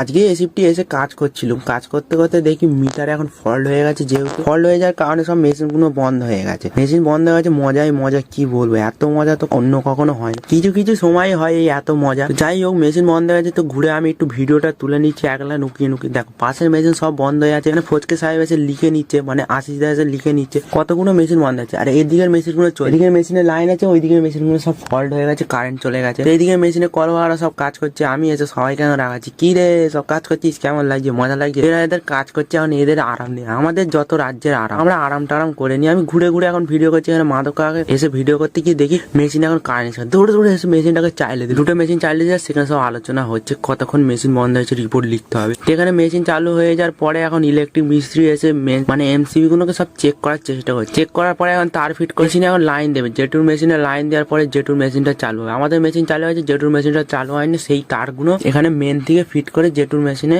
আজকে এসিপটি এসে কাজ করছিলাম কাজ করতে করতে দেখি মিটার এখন ফল্ট হয়ে গেছে যেহেতু। ফল্ট হয়ে যাওয়ার কারণে সব মেশিনগুলো বন্ধ হয়ে গেছে। মেশিন বন্ধ হয়ে গেছে, মজাই মজা, কি বলব? এত মজা তো অন্য কখনো হয় কিছু কিছু সময় হয় এই এত মজা। যাই হোক মেশিন বন্ধ হয়ে গেছে, তো ঘুরে আমি একটু ভিডিওটা তুলে নিচ্ছি একলা নুকিয়ে নুকিয়ে। দেখো, পাশের মেশিন সব বন্ধ হয়ে আছে। এখানে ফচকে সাহেব এসে লিখে নিচ্ছে মানে আশিস দা এসে লিখে নিচ্ছে, কতগুলো মেশিন বন্ধ আছে আর এদিকের মেশিনগুলো চলে এদিকের মেশিনের লাইন আছে, ওইদিকের মেশিনগুলো সব ফল্ট হয়ে গেছে কারেন্ট চলে গেছে। এইদিকে মেশিনে কল সব কাজ করছে, আমি এসে সবাই কেন রাখাচ্ছি কি রে? সব কাজ করছিস কেমন লাগছে? মজা লাগছে? এরা এদের কাজ করছে এখন, এদের আরাম নেই। আমাদের যত রাজ্যের আরাম, আমরা আরাম টারাম করে নিই। আমি ঘুরে ঘুরে এখন ভিডিও করছি, এখানে মাদক এসে ভিডিও করতে গিয়ে দেখি মেশিন এখন কারেন্ট ছিল দৌড়ে দৌড়ে এসে মেশিনটাকে চাইলে দিই। দুটো মেশিন চাইলে যায় সেখানে সব আলোচনা হচ্ছে, কতক্ষণ মেশিন বন্ধ হয়েছে রিপোর্ট লিখতে হবে। সেখানে মেশিন চালু হয়ে যাওয়ার পরে এখন ইলেকট্রিক মিস্ত্রি এসে মানে এমসিবি গুলোকে সব চেক করার চেষ্টা করছে। চেক করার পরে এখন তার ফিট করে মেশিনে এখন লাইন দেবে। জেটুর মেশিনে লাইন দেওয়ার পরে জেটুর মেশিনটা চালু হবে। আমাদের মেশিন চালু হয়েছে জেটুর মেশিনটা চালু হয়নি, সেই তারগুলো এখানে মেন থেকে ফিট করে জেটুর মেশিনে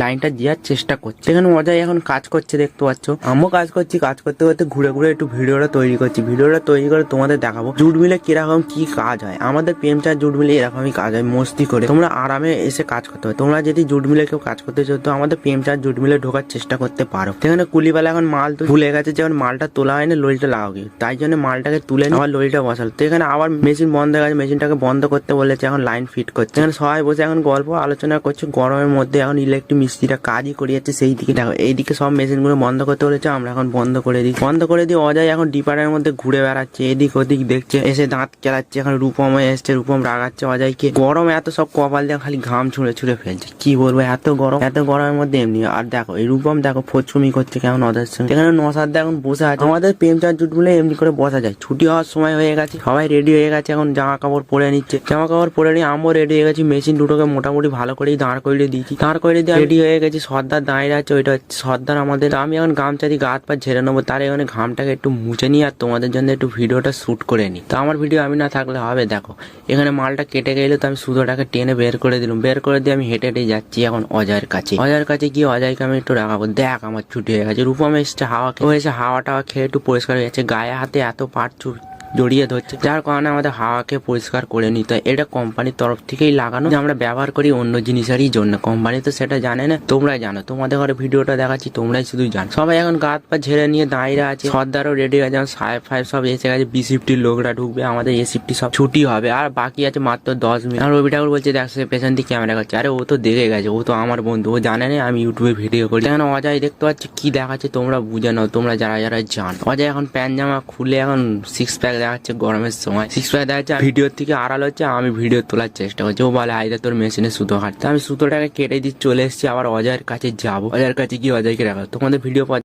লাইনটা দেওয়ার চেষ্টা করছে। এখানে মজাই এখন কাজ করছে, দেখতে পাচ্ছ। আমিও কাজ করছি, কাজ করতে করতে ঘুরে ঘুরে একটু ভিডিওটা তৈরি করছি। ভিডিওটা তৈরি করে তোমাদের দেখাবো জুট মিলে কীরকম কি কাজ হয়। আমাদের প্রেমচার জুট মিলে এরকমই কাজ হয়, মস্তি করে। তোমরা আরামে এসে কাজ করতে হবে তোমরা যদি জুট মিলে কেউ কাজ করতে চাও, তো আমাদের প্রেমচার জুট মিলে ঢোকার চেষ্টা করতে পারো। সেখানে কুলিবেলা এখন মাল তো ভুলে গেছে যখন মালটা তোলা হয়নি, লরিটা লাগাবে তাই জন্য মালটাকে তুলে আবার লরিটা বসালো। তো এখানে আবার মেশিন বন্ধ হয়ে গেছে, মেশিনটাকে বন্ধ করতে বলেছে, এখন লাইন ফিট করছে। এখানে সবাই বসে এখন গল্প আলোচনা করছে গরমের মধ্যে এখন ইলেকট্রিক মিস্ত্রিটা কাজই করে যাচ্ছে সেই দিকে। দেখো, এইদিকে সব মেশিনগুলো বন্ধ করতে বলেছে, আমরা এখন বন্ধ করে দিই। বন্ধ করে দিই অজয় এখন ডিপারের মধ্যে ঘুরে বেড়াচ্ছে, এদিক ওদিক দেখছে, এসে দাঁত কেলাচ্ছে, এখন রূপম এসছে, রূপম রাগাচ্ছে অজয়কে। গরম এত সব কপাল দিয়ে খালি ঘাম ছুঁড়ে ছুঁড়ে ফেলছে, কি বলব, এত গরম, এত গরমের মধ্যে এমনি। আর দেখো, এই রূপম দেখো ফচুমি করছে কেমন অদের সঙ্গে। এখানে নসাদ এখন বসে আছে, আমাদের প্রেম প্রেমচার জুট বলে এমনি করে বসা যায়। ছুটি হওয়ার সময় হয়ে গেছে, সবাই রেডি হয়ে গেছে, এখন জামা কাপড় পরে নিচ্ছে। জামা কাপড় পরে নিয়ে আমিও রেডি হয়ে গেছি মেশিন দুটোকে মোটামুটি ভালো করেই দাঁড় করিয়ে দিয়েছি। দাঁড় করে দিয়ে রেডি হয়ে গেছি সর্দার দাঁড়িয়ে আছে ওইটা হচ্ছে সর্দার আমাদের। আমি এখন গামছা দিয়ে গা হাত পা ঝেড়ে নেব তার এখানে ঘামটাকে একটু মুছে নিই আর তোমাদের জন্য একটু ভিডিওটা শ্যুট করে নিই। তো আমার ভিডিও আমি না থাকলে হবে দেখো। এখানে মালটা কেটে গেলে তো আমি সুতোটাকে টেনে বের করে দিলাম। বের করে দিয়ে আমি হেঁটে হেঁটে যাচ্ছি এখন অজয়ের কাছে। অজয়ের কাছে গিয়ে অজয়কে আমি একটু রাখাবো। দেখ আমার ছুটি হয়ে গেছে। রূপম এসছে হাওয়া ও এসে হাওয়া টাওয়া খেয়ে একটু পরিষ্কার হয়ে যাচ্ছে গায়ে হাতে এত পাট চুপ জড়িয়ে ধরছে। যার কারণে আমাদের হাওয়াকে পরিষ্কার করে নিতে হয়। এটা কোম্পানির তরফ থেকেই লাগানো। যে আমরা ব্যবহার করি অন্য জিনিসেরই জন্য। কোম্পানি তো সেটা জানে না। তোমরাই জানো। তোমাদের ঘরে ভিডিওটা দেখাচ্ছি, তোমরাই শুধু জানো। সবাই এখন গাত পা ঝেড়ে নিয়ে দাঁড়িয়ে আছে। সর্দারও রেডি আছে যেমন সাহেব ফাইভ সব এসে গেছে। বি শিফটির লোকরা ঢুকবে। আমাদের এ শিফটি সব ছুটি হবে। আর বাকি আছে মাত্র দশ মিনিট। আর রবি ঠাকুর বলছে, দেখ, সে পেছন দিকে ক্যামেরা করছে। আরে, ও তো দেখে গেছে। ও তো আমার বন্ধু। ও জানে না আমি ইউটিউবে ভিডিও করি। এখন অজয় দেখতে পাচ্ছি কি দেখাচ্ছে। তোমরা বুঝে নাও। তোমরা যারা যারা জানো। অজয় এখন প্যান্ট জামা খুলে এখন সিক্স প্যাক দেখাচ্ছে গরমের সময়। সিক্স প্যাক দেখাচ্ছে ভিডিওর থেকে আড়াল হচ্ছে, আমি ভিডিও তোলার চেষ্টা করছি। ও বলে আইদা তোর মেশিনে সুতো কাটতে আমি সুতোটাকে কেটে দিয়ে চলে এসেছি, আবার অজয়ের কাছে যাব। অজয়ের কাছে গিয়ে অজয়কে রাখা তোমাদের ভিডিও পর্যায়ে